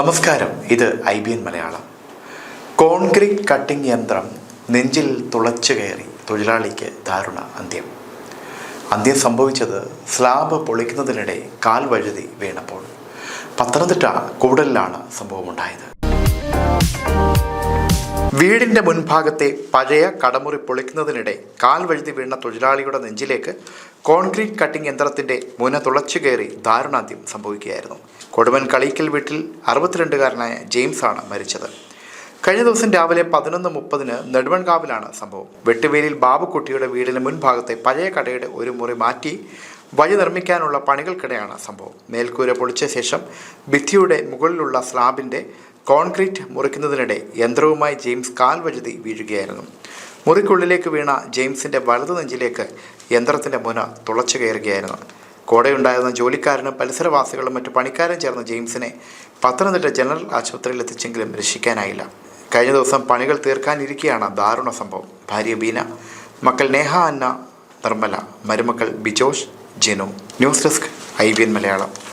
നമസ്കാരം. ഇത് I B N Malayalam. Concrete cutting യന്ത്രം നെഞ്ചിൽ തുളച്ചു കയറി തൊഴിലാളിക്ക് ദാരുണ അന്ത്യം. അന്ത്യം സംഭവിച്ചത് സ്ലാബ് പൊളിക്കുന്നതിനിടെ കാൽ വഴുതി വീണപ്പോൾ. പത്തനംതിട്ട കൂടലിലാണ് സംഭവമുണ്ടായത്. വീടിന്റെ മുൻഭാഗത്തെ പഴയ കടമുറി പൊളിക്കുന്നതിനിടെ കാൽ വഴുതി വീണ തൊഴിലാളിയുടെ നെഞ്ചിലേക്ക് കോൺക്രീറ്റ് കട്ടിംഗ് യന്ത്രത്തിന്റെ മുന തുളച്ചു കയറി ദാരുണാന്ത്യം സംഭവിക്കുകയായിരുന്നു. കൊടുവൻ കളീക്കൽ വീട്ടിൽ അറുപത്തിരണ്ടുകാരനായ ജെയിംസ് ആണ് മരിച്ചത്. കഴിഞ്ഞ ദിവസം രാവിലെ പതിനൊന്ന് മുപ്പതിന് നെടുവൺകാവിലാണ് സംഭവം. വെട്ടുവേലിൽ ബാബുക്കുട്ടിയുടെ വീടിന് മുൻഭാഗത്തെ പഴയ കടയുടെ ഒരു മുറി മാറ്റി വഴി നിർമ്മിക്കാനുള്ള പണികൾക്കിടെയാണ് സംഭവം. മേൽക്കൂര പൊളിച്ച ശേഷം ഭിത്തിയുടെ മുകളിലുള്ള സ്ലാബിന്റെ കോൺക്രീറ്റ് മുറിക്കുന്നതിനിടെ യന്ത്രവുമായി ജെയിംസ് കാൽ വഴുതി വീഴുകയായിരുന്നു. മുറിക്കുള്ളിലേക്ക് വീണ ജെയിംസിന്റെ വലതു നെഞ്ചിലേക്ക് യന്ത്രത്തിന്റെ മുന തുളച്ചു കയറുകയായിരുന്നു. കൂടെയുണ്ടായിരുന്ന ജോലിക്കാരനും പരിസരവാസികളും മറ്റു പണിക്കാരും ചേർന്ന് ജെയിംസിനെ പത്തനംതിട്ട ജനറൽ ആശുപത്രിയിൽ എത്തിച്ചെങ്കിലും രക്ഷിക്കാനായില്ല. കഴിഞ്ഞ ദിവസം പണികൾ തീർക്കാനിരിക്കെയാണ് ദാരുണ സംഭവം. ഭാര്യ ബീന മക്കൾ നേഹ അന്ന നിർമ്മല മരുമക്കൾ Bijosh Jinu. News desk I Malayalam.